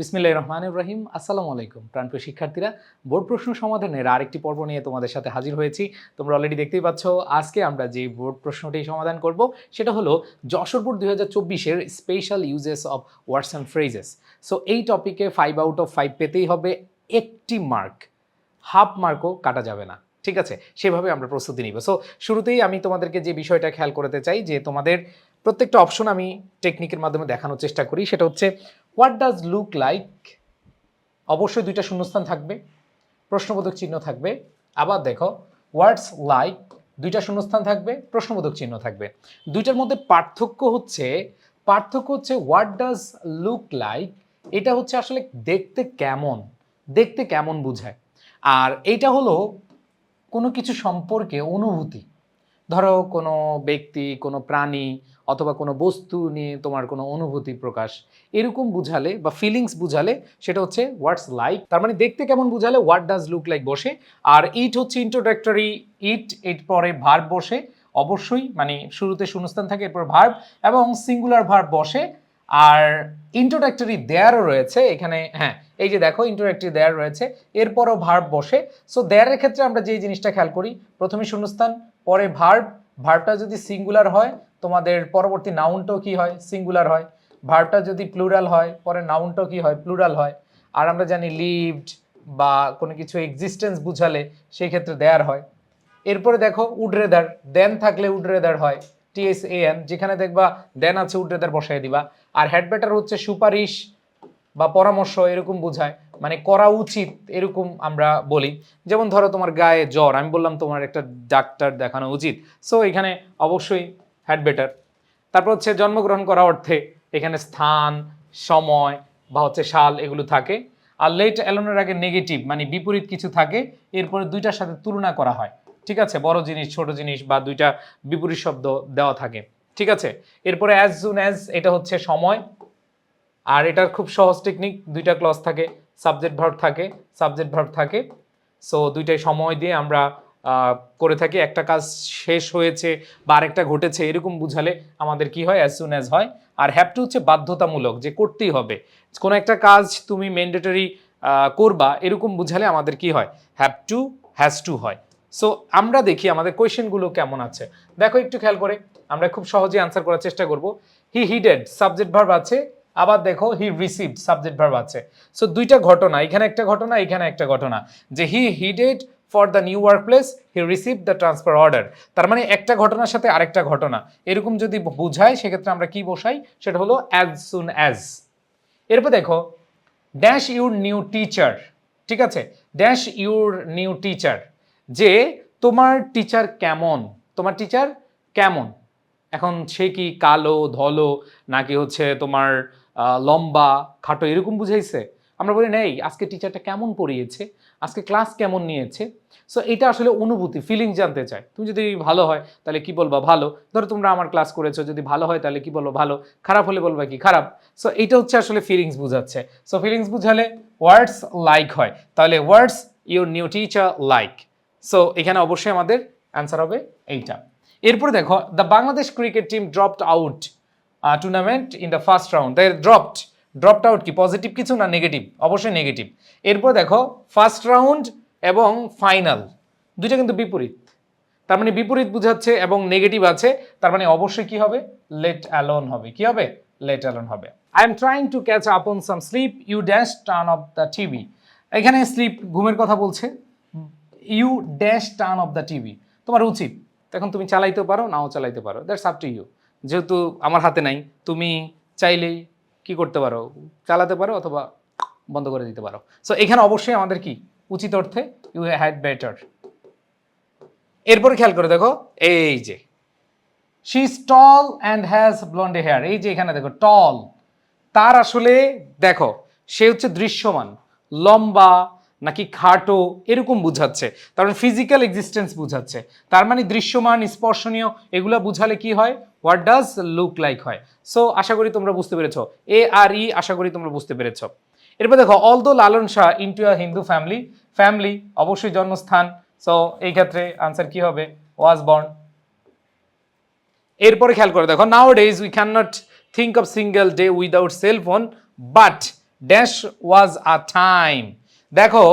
বিসমিল্লাহ রহমান ইব্রাহিম আসসালামু আলাইকুম। প্রাণপ্রিয় শিক্ষার্থীরা, বোর্ড প্রশ্ন সমাধানের আরেকটি পর্ব নিয়ে তোমাদের সাথে হাজির হয়েছি। তোমরা অলরেডি দেখতেই পাচ্ছ, আজকে আমরা যে বোর্ড প্রশ্নটি সমাধান করব, সেটা হলো যশোর বোর্ড দুই হাজার চব্বিশের special uses of words and phrases so এই টপিকে ফাইভ আউট অফ ফাইভ পেতেই হবে, একটি মার্ক হাফ মার্কও কাটা যাবে না। ঠিক আছে? সেভাবে আমরা প্রস্তুতি নিব। সো শুরুতেই আমি তোমাদেরকে যে বিষয়টা খেয়াল করতে চাই, যে তোমাদের প্রত্যেকটা অপশন আমি টেকনিকের মাধ্যমে দেখানোর চেষ্টা করি, সেটা হচ্ছে হোয়াট ডাজ লুক লাইক অবশ্যই দুইটা শূন্যস্থান থাকবে, প্রশ্নবোধক চিহ্ন থাকবে। আবার দেখো ওয়ার্ডস লাইক দুইটা শূন্যস্থান থাকবে, প্রশ্নবোধক চিহ্ন থাকবে। দুইটার মধ্যে পার্থক্য হচ্ছে পার্থক্য হচ্ছে হোয়াট ডাজ লুক লাইক এটা হচ্ছে আসলে দেখতে কেমন দেখতে কেমন বোঝায়। আর এইটা হলো কোনো কিছু সম্পর্কে অনুভূতি। ধরো কোনো ব্যক্তি, কোনো প্রাণী অথবা কোনো বস্তু নিয়ে তোমার কোনো অনুভূতি প্রকাশ, এরকম বুঝালে বা ফিলিংস বুঝালে সেটা হচ্ছে হোয়াটস লাইক তার মানে দেখতে কেমন বুঝালে হোয়াট ডাজ লুক লাইক বসে, আর ইট হচ্ছে ইন্ট্রোডাক্টরি ইট এর পরে ভার্ব বসে, অবশ্যই মানে শুরুতে শূন্যস্থান থাকে, এরপর ভার্ব এবং সিঙ্গুলার ভার্ব বসে, আর ইন্ট্রোডাক্টরি দেয়ারও রয়েছে, এখানে হ্যাঁ এই যে দেখো ইন্ট্রোডাক্টরি দেয়ার রয়েছে, এরপরও ভার্ব বসে সো দেয়ারের ক্ষেত্রে আমরা যেই জিনিসটা খেয়াল করি, প্রথমে শূন্যস্থান পরে ভার্ব ভার্বটা যদি সিঙ্গুলার হয়, তোমাদের পরবর্তী নাউনটাও কি হয়? সিঙ্গুলার হয়। ভার্বটা যদি প্লুরাল হয়, পরে নাউনটাও কি হয়? প্লুরাল হয়। আর আমরা জানি লিভড বা কোনো কিছু এক্সিস্টেন্স বুঝালে সেই ক্ষেত্রে দেয়ার হয়। এরপরে দেখো উডরেদার দেন থাকলে উডরেদার হয়। টিএস এন যেখানে দেখবা দেন আছে উডরেদার বসাই দিবা। আর হেড ব্যাটার হচ্ছে সুপারিশ বা পরামর্শ, এরকম বোঝায়। মানে করা উচিত এরকম আমরা বলি। যেমন ধরো তোমার গায়ে জ্বর, আমি বললাম তোমার একটা ডাক্তার দেখানো উচিত। সো এখানে অবশ্যই হ্যাড বেটার তারপর হচ্ছে জন্মগ্রহণ করা অর্থে এখানে স্থান, সময় বা হচ্ছে সাল এগুলো থাকে। আর লেট অ্যালোনের আগে নেগেটিভ মানে বিপরীত কিছু থাকে, এরপরে দুইটার সাথে তুলনা করা হয়। ঠিক আছে? বড় জিনিস, ছোট জিনিস বা দুইটা বিপরীত শব্দ দেওয়া থাকে। ঠিক আছে? এরপরে অ্যাজ সুন অ্যাজ এটা হচ্ছে সময়। আর এটার খুব সহজ টেকনিক দুইটা ক্লজ থাকে। সাবজেক্ট ভার্ব থাকে, সাবজেক্ট ভার্ব থাকে। সো দুইটাই সময় দিয়ে আমরা করে থাকি। একটা কাজ শেষ হয়েছে বা আরেকটা ঘটেছে, এরকম বুঝালে আমাদের কি হয়? অ্যাজ সুন অ্যাজ হয়। আর হ্যাভ টু হচ্ছে বাধ্যতামূলক, যে করতেই হবে। কোনো একটা কাজ তুমি ম্যান্ডেটরি করবা, এরকম বুঝালে আমাদের কি হয়? হ্যাভ টু হ্যাজ টু হয়। সো আমরা দেখি আমাদের কোয়েশ্চেনগুলো কেমন আছে। দেখো, একটু খেয়াল করে। আমরা খুব সহজে আনসার করার চেষ্টা করব। হি হিডেড সাবজেক্ট ভার্ব আছে। আবার দেখো হি রিসিভ সাবজেক্ট ভার্ব আছে। সো দুইটা ঘটনা, এখানে একটা ঘটনা, এখানে একটা ঘটনা। যে he headed for the new work place he receive the transfer order তার মানে একটা ঘটনার সাথে আরেকটা ঘটনা। এরকম যদি বোঝায়, সেক্ষেত্রে আমরা কি বসাই? সেটা হলো অ্যাজ সুন অ্যাজ এরপর দেখো ড্যাশ ইউর নিউ টিচার ঠিক আছে? ড্যাশ ইউর নিউ টিচার যে তোমার টিচার কেমন? তোমার টিচার কেমন? এখন সে কি কালো, ধলো, নাকি হচ্ছে তোমার লম্বা, খাটো, এরকম বুঝাইছে? আমরা বলি, নেই, আজকে টিচারটা কেমন পড়িয়েছে? আজকে ক্লাস কেমন নিয়েছে? সো এটা আসলে অনুভূতি ফিলিং জানতে চায়। তুমি যদি ভালো হয়, তাহলে কি বলবা ভালো? ধরো তোমরা আমার ক্লাস করেছ, যদি ভালো হয়, তাহলে কি বলব ভালো? খারাপ হলে বলবা কি খারাপ? সো এটা হচ্ছে আসলে ফিলিংস বুঝাচ্ছে। সো ফিলিংস বুঝালে ওয়ার্ডস লাইক হয়। তাহলে words your new teacher like so এখানে অবশ্যই আমাদের অ্যান্সার হবে এইটা। এরপরে দেখো the Bangladesh cricket team dropped out tournament in the first round the dropped dropped out কি? পজিটিভ কিছু না নেগেটিভ অবশ্যই নেগেটিভ এরপর দেখো ফার্স্ট রাউন্ড এবং ফাইনাল দুইটা কিন্তু বিপরীত। তার মানে বিপরীত বুঝাচ্ছে এবং নেগেটিভ আছে, তার মানে অবশ্যই কি হবে? লেট অ্যালোন হবে। কি হবে? লেট অ্যালোন হবে। I am trying to catch up on some sleep you dash turn off the TV এখানে স্লিপ ঘুমের কথা বলছে। You dash turn off the TV তোমার উচিত। তখন তুমি চালাইতে পারো, নাও চালাইতে পারো। দ্যাটস আপ টু ইউ যেহেতু আমার হাতে নাই, তুমি চাইলেই কি করতে পারো? চালাতে পারো অথবা বন্ধ করে দিতে পারো। সো এখানে অবশ্যই আমাদের কি? উচিত অর্থে ইউ হ্যাড বেটার এরপরে খেয়াল করে দেখো, এই যে she is tall and has blonde hair এই যে এখানে দেখো টল তার আসলে দেখো, সে হচ্ছে দৃশ্যমান, লম্বা নাকি খাটো, এরকম বুঝাচ্ছে। মানে ফিজিক্যাল এক্সিস্টেন্স বুঝাচ্ছে। তার মানে দৃশ্যমান, স্পর্শনীয়, এগুলো বুঝালে কি হয়? হোয়াট ডাজ লুক লাইক হয়? সো আশা করি তোমরা বুঝতে পেরেছ। এ আর ই আশা করি তোমরা বুঝতে পেরেছ। এরপর দেখো although Lalon Shah into a Hindu family family অবশ্যই জন্মস্থান সো এই ক্ষেত্রে আনসার কি হবে? ওয়াজ বর্ন এরপরে খেয়াল করে দেখো nowadays we can not think of single day without cellphone but dash was a time দেখো,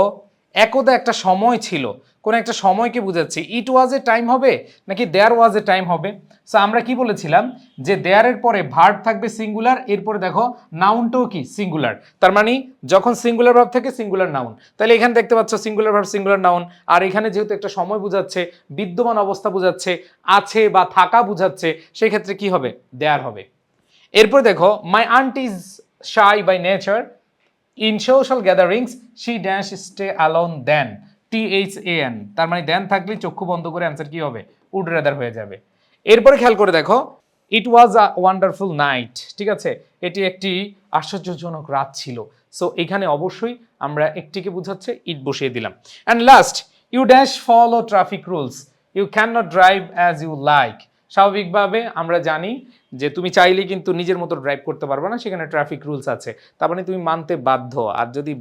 একদা একটা সময় ছিল। কোন একটা সময়কে বুঝাচ্ছি। ইট ওয়াজ এ টাইম হবে নাকি দেয়ার ওয়াজ এ টাইম হবে? সো আমরা কি বলেছিলাম? যে দেয়ারের পরে ভার্ব থাকবে সিঙ্গুলার এরপরে দেখো নাউনটাও কি? সিঙ্গুলার তার মানে যখন সিঙ্গুলার ভার্ব থাকে সিঙ্গুলার নাউন তাহলে এখানে দেখতে পাচ্ছ সিঙ্গুলার ভার্ব সিঙ্গুলার নাউন আর এখানে যেহেতু একটা সময় বোঝাচ্ছে, বিদ্যমান অবস্থা বোঝাচ্ছে, আছে বা থাকা বোঝাচ্ছে, সেক্ষেত্রে কি হবে? দেয়ার হবে। এরপর দেখো my aunt is shy by nature in social gatherings she dash stay alone then T H A N তার মানে দেন থাকলে চক্ষু বন্ধ করে অ্যান্সার কি হবে? উড রেদার হয়ে যাবে। এরপরে খেয়াল করে দেখো ইট ওয়াজ আ ওয়ান্ডারফুল নাইট ঠিক আছে? এটি একটি আশ্চর্যজনক রাত ছিল। সো এখানে অবশ্যই আমরা একটিকে বোঝাচ্ছে ইট বসিয়ে দিলাম। And last you dash follow traffic rules you can not drive as you like স্বাভাবিকভাবে আমরা জানি যে তুমি চাইলে কিন্তু নিজের মতো ড্রাইভ করতে পারবে না, সেখানে ট্রাফিক রুলস আছে। তার মানে তুমি মানতে বাধ্য। আর যদি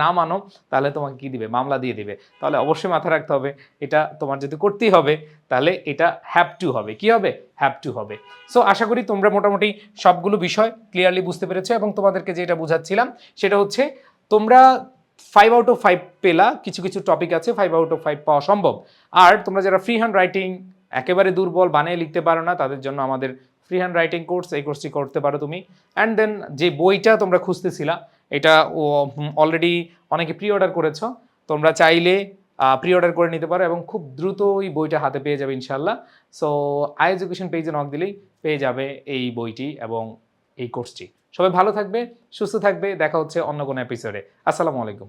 না মানো, তাহলে তোমাকে কি দিবে? মামলা দিয়ে দিবে। তাহলে অবশ্যই মাথায় রাখতে হবে, এটা তোমার যদি করতেই হবে, তাহলে এটা হ্যাপ টু হবে। কি হবে? হ্যাপ টু হবে। সো আশা করি তোমরা মোটামুটি সবগুলো বিষয় ক্লিয়ারলি বুঝতে পেরেছ এবং তোমাদেরকে যেটা বুঝাচ্ছিলাম, সেটা হচ্ছে তোমরা ফাইভ আউট অফ ফাইভ পেলা, কিছু কিছু টপিক আছে ফাইভ আউট অফ ফাইভ পাওয়া সম্ভব। আর তোমরা যারা ফ্রি হ্যান্ড রাইটিং একেবারে দুর্বল, বানিয়ে লিখতে পারো না, তাদের জন্য আমাদের ফ্রি হ্যান্ড রাইটিং কোর্স এই কোর্সটি করতে পারো তুমি। অ্যান্ড দেন যে বইটা তোমরা খুঁজতেছিলা, এটা ও অলরেডি অনেকে প্রি অর্ডার করেছ, তোমরা চাইলে প্রি অর্ডার করে নিতে পারো এবং খুব দ্রুত এই বইটা হাতে পেয়ে যাবে ইনশাল্লাহ সো আই এডুকেশন পেজে নক দিলেই পেয়ে যাবে এই বইটি এবং এই কোর্সটি সবাই ভালো থাকবে, সুস্থ থাকবে, দেখা হচ্ছে অন্য কোনো এপিসোডে আসসালামু আলাইকুম।